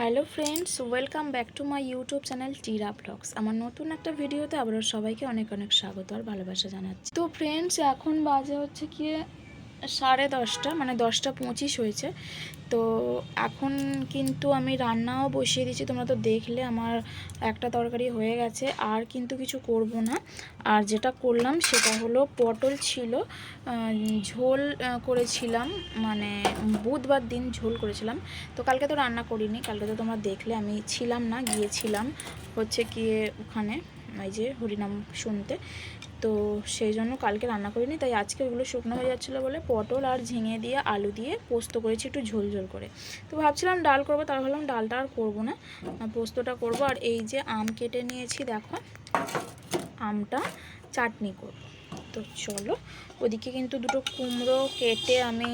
Hello friends, welcome back to my YouTube channel টিরা vlogs. আমার নতুন একটা ভিডিওতে আবারও সবাইকে অনেক অনেক স্বাগত আর ভালোবাসা জানাচ্ছি। তো ফ্রেন্ডস, এখন বাজে হচ্ছে কি সাড়ে দশটা মানে দশটা পঁচিশ হয়েছে। তো এখন কিন্তু আমি রান্নাও বসিয়ে দিয়েছি তোমরা তো দেখলে আমার একটা তরকারি হয়ে গেছে, আর কিন্তু কিছু করব না। আর যেটা করলাম সেটা হলো পটল ছিল ঝোল করেছিলাম মানে বুধবার দিন ঝোল করেছিলাম। তো কালকে তো রান্না করিনি, কালকে তো তোমরা দেখলে আমি ছিলাম না, গিয়েছিলাম হচ্ছে গিয়ে ওখানে। এই যে হরিনাম শুনতে। তো সেই জন্য কালকে রান্না করিনি, তাই আজকে ওগুলো শুকনো হয়ে যাচ্ছিল বলে পটল আর ঝিঙে দিয়ে আলু দিয়ে পোস্ত করেছি একটু ঝোল ঝোল করে। তো ভাবছিলাম ডাল করব তার ভাবলাম ডালটা আর করব না। পোস্তটা করব। আর এই যে আম কেটে নিয়েছি, দেখো, আমটা চাটনি করব। তো চলো, ওদিকে কিন্তু দুটো কুমড়ো কেটে আমি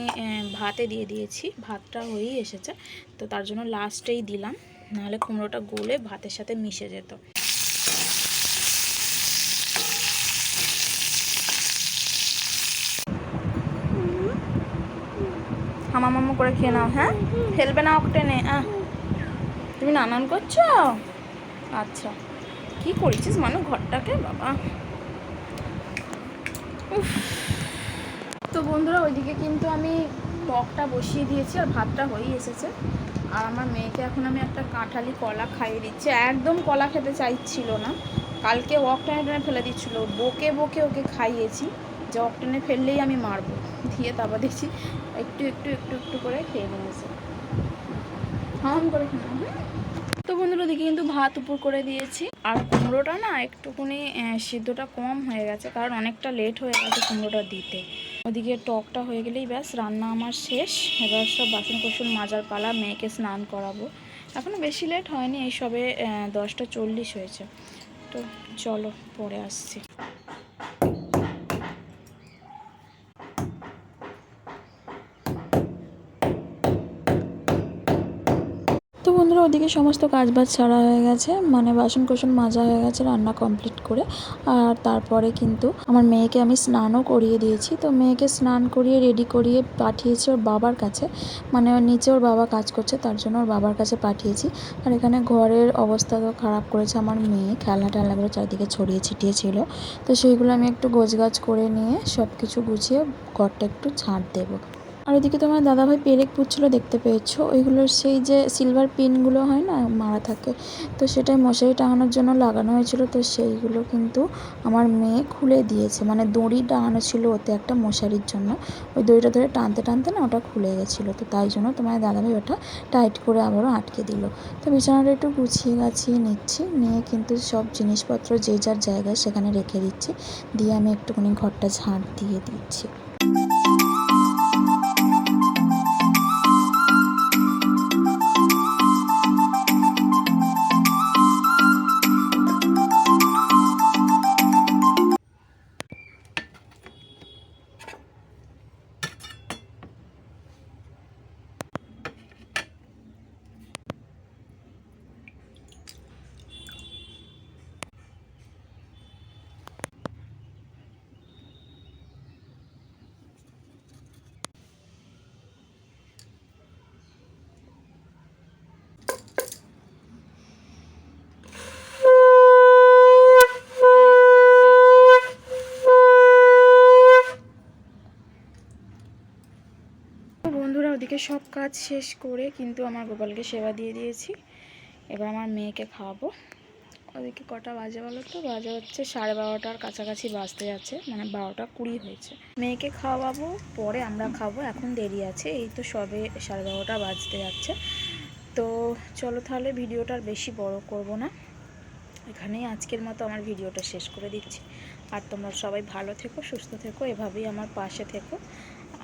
ভাতে দিয়ে দিয়েছি, ভাতটা হয়েই এসেছে। তো তার জন্য লাস্টেই দিলাম, নাহলে কুমড়োটা গলে ভাতের সাথে মিশে যেত। হামামামা করে খেয়ে নাও হ্যাঁ? ফেলবে না অকটেনে আহ। তুমি নানান করছ? আচ্ছা। কি করেছিস মানে ঘরটাকে, বাবা। তো বন্ধুরা, ওইদিকে কিন্তু আমি টকটা বসিয়ে দিয়েছি আর ভাতটা হয়েই এসেছে। আর আমার মেয়েকে এখন আমি একটা কাঁঠালি কলা খাইয়ে দিচ্ছি। একদম কলা খেতে চাইছিল না। কালকে টেনে টেনে ফেলে দিচ্ছিল। বকে বকে ওকে খাইয়েছি। ওক টেনে ফেললেই আমি মারবো। দিয়ে তারপর দেখছি একটু একটু একটু একটু করে খেয়ে নিয়েছে। হাম করে তো বন্ধুরা, ওদিকে কিন্তু ভাত উপর করে দিয়েছি। আর কুমড়োটা না একটুকুনি সিদ্ধটা কম হয়ে গেছে, কারণ অনেকটা লেট হয়ে গেছে কুমড়োটা দিতে। ওদিকে টকটা হয়ে গেলেই ব্যাস, রান্না আমার শেষ। এবার সব বাসন কোসন মাজার পালা, মেয়েকে স্নান করাবো। এখনও বেশি লেট হয়নি, এই সবে দশটা চল্লিশ হয়েছে। তো চলো, পরে আসছি। তো বন্ধুরা, ওদিকে সমস্ত কাজবাজ ছাড়া হয়ে গেছে মানে বাসন কোসন মাজা হয়ে গেছে, রান্না কমপ্লিট করে। আর তারপরে কিন্তু আমার মেয়েকে আমি স্নানও করিয়ে দিয়েছি। তো মেয়েকে স্নান করিয়ে, রেডি করিয়ে পাঠিয়েছি ওর বাবার কাছে। মানে ওর নিচে ওর বাবা কাজ করছে, তার জন্য ওর বাবার কাছে পাঠিয়েছি। আর এখানে ঘরের অবস্থা তো খারাপ করেছে আমার মেয়ে। খেলনা টেলনাগুলো চারিদিকে ছড়িয়ে ছিটিয়ে ছিল। তো সেইগুলো আমি একটু গোছগাছ করে নিয়ে সব কিছু গুছিয়ে ঘরটা একটু ছাড় দেবো। আর ওদিকে তোমার দাদাভাই পেরেক পুচ্ছিল দেখতে পেয়েছ। ওইগুলোর সেই যে সিলভার পিনগুলো হয় না, মারা থাকে। তো সেটাই মশারি টাঙানোর জন্য লাগানো হয়েছিল। তো সেইগুলো কিন্তু আমার মেয়ে খুলে দিয়েছে। মানে দড়ি টাঙানো ছিল ওতে একটা মশারির জন্য। ওই দড়িটা ধরে টানতে টানতে না ওটা খুলে গেছিল। তো তাই জন্য তোমার দাদাভাই ওটা টাইট করে আবারও আটকে দিল। তো বিছানাটা একটু গুছিয়ে গাছিয়ে নিচ্ছি। নিয়ে কিন্তু সব জিনিসপত্র যে যার জায়গায় সেখানে রেখে দিচ্ছি। দিয়ে আমি একটুখানি ঘরটা ঝাঁট দিয়ে দিচ্ছি। なに? বন্ধুরা, ওদিকে সব কাজ শেষ করে কিন্তু আমার গোপালকে সেবা দিয়ে দিয়েছি। এবার আমার মেয়েকে খাওয়াবো। ওদিকে কটা বাজে বলো তো? বাজে হচ্ছে সাড়ে বারোটার কাছাকাছি বাজতে যাচ্ছে মানে বারোটা কুড়ি হয়েছে। মেয়েকে খাওয়াবো, পরে আমরা খাব, এখন দেরি আছে, এই তো সবে সাড়ে বারোটা বাজতে যাচ্ছে। তো চলো তাহলে ভিডিওটা আর বেশি বড় করব না। এখানেই আজকের মতো আমার ভিডিওটা শেষ করে দিচ্ছি। আর তোমরা সবাই ভালো থেকো, সুস্থ থেকো, এভাবেই আমার পাশে থেকো।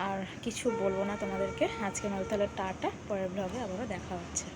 আর কিছু বলব না তোমাদেরকে। আজকে মতো তাহলে টাটা পরের ব্লগে আবারও দেখা হচ্ছে।